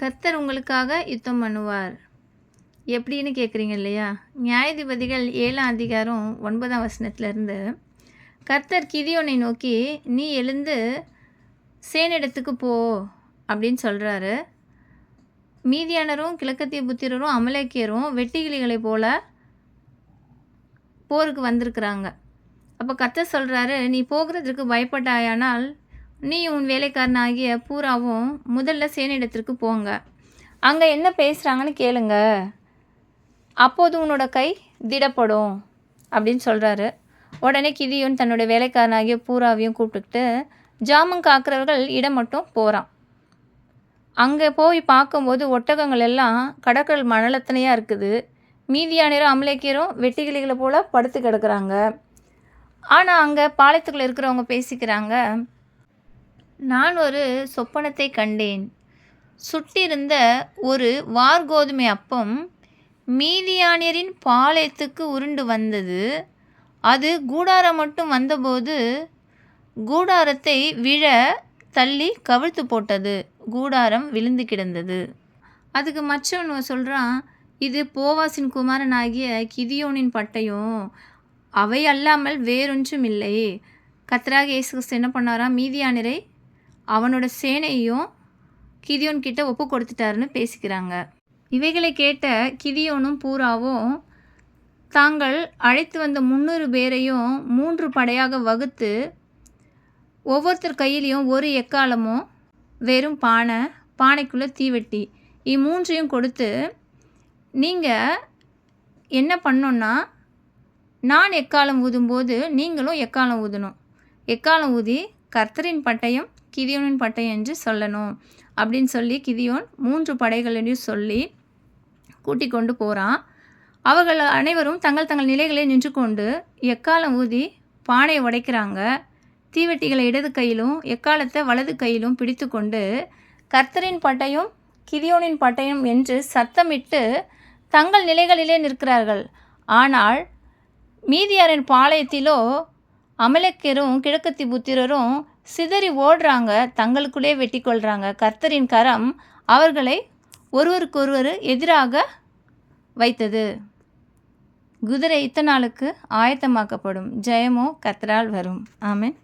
கர்த்தர் உங்களுக்காக யுத்தம் பண்ணுவார். எப்படின்னு கேட்குறீங்க இல்லையா? நியாயாதிபதிகள் ஏழாம் அதிகாரம் ஒன்பதாம் வசனத்துலேருந்து கர்த்தர் கிதியோனை நோக்கி நீ எழுந்து சேனிடத்துக்கு போ அப்படின்னு சொல்கிறாரு மீதியானரும் கிழக்கத்திய புத்திரரும் அமலேக்கியரும் வெட்டிகிளிகளை போல போருக்கு வந்திருக்கிறாங்க. அப்போ கர்த்தர் சொல்கிறாரு நீ போகிறதுக்கு பயப்பட்டாயானால் நீ உன் வேலைக்காரனாகிய பூராவும் முதல்ல சேனிடத்திற்கு போங்க. அங்கே என்ன பேசுகிறாங்கன்னு கேளுங்க. அப்போது உன்னோட கை திடப்படும் அப்படின்னு சொல்கிறாரு உடனே கிதியும் தன்னோட வேலைக்காரனாகிய பூராவையும் கூப்பிட்டுக்கிட்டு ஜாமம் காக்கிறவர்கள் இடம் மட்டும் போகிறான் அங்கே போய் பார்க்கும்போது ஒட்டகங்கள் எல்லாம் கடற்கடல் மணலத்தனையாக இருக்குது. மீதியானரும் அமலேக்கியரும் வெட்டிக்கிளிகளை போல் படுத்து கிடக்குறாங்க. ஆனால் அங்கே பாளையத்துக்குள்ளே இருக்கிறவங்க பேசிக்கிறாங்க. நான் ஒரு சொப்பனத்தை கண்டேன். சுட்டிருந்த ஒரு வார் கோதுமை அப்பம் மீதியானியரின் பாளையத்துக்கு உருண்டு வந்தது. அது கூடாரம் மட்டும் வந்தபோது கூடாரத்தை விழ தள்ளி கவிழ்த்து போட்டது. கூடாரம் விழுந்து கிடந்தது. அதுக்கு மற்றவன் சொல்கிறான் இது போவாசின் குமாரனாகிய கிதியோனின் பட்டயம் அவை அல்லாமல் வேறொன்றும் இல்லை கத்ராக இயேசு கிறிஸ்து என்ன பண்ணாராம் மீதியானரை அவனோட சேனையும் கிதியோன் கிட்ட ஒப்பு கொடுத்துட்டாருன்னு பேசிக்கிறாங்க. இவைகளை கேட்ட கிதியோனும் பூராவும் தாங்கள் அழைத்து வந்த முந்நூறு பேரையும் மூன்று படையாக வகுத்து ஒவ்வொருத்தர் கையிலையும் ஒரு எக்காலமும் வெறும் பானை பானைக்குள்ளே தீவெட்டி இம்மூன்றையும் கொடுத்து நீங்கள் என்ன பண்ணோன்னா நான் எக்காலம் ஊதும்போது நீங்களும் எக்காலம் ஊதணும். எக்காலம் ஊதி கர்த்தரின் பட்டயம் கிதியோனின் பட்டை என்று சொல்லணும் அப்படின்னு சொல்லி கிதியோன் மூன்று படைகளையும் சொல்லி கூட்டிக் கொண்டு போகிறான் அவர்கள் அனைவரும் தங்கள் தங்கள் நிலைகளை நின்று கொண்டு எக்காலம் ஊதி பானையை உடைக்கிறாங்க. தீவெட்டிகளை இடது கையிலும் எக்காலத்தை வலது கையிலும் பிடித்து கொண்டு கர்த்தரின் பட்டையும் கிதியோனின் பட்டயம் என்று சத்தமிட்டு தங்கள் நிலைகளிலே நிற்கிறார்கள். ஆனால் மீதியாரின் பாளையத்திலோ அமலக்கரும் கிழக்கத்தி புத்திரரும் சிதறி ஓடுறாங்க தங்களுக்குள்ளே வெட்டி கொள்கிறாங்க கர்த்தரின் கரம் அவர்களை ஒருவருக்கொருவர் எதிராக வைத்தது. குதிரை இத்தனாளுக்கு ஆயத்தமாக்கப்படும். ஜெயமோ கர்த்தரால் வரும். ஆமேன்.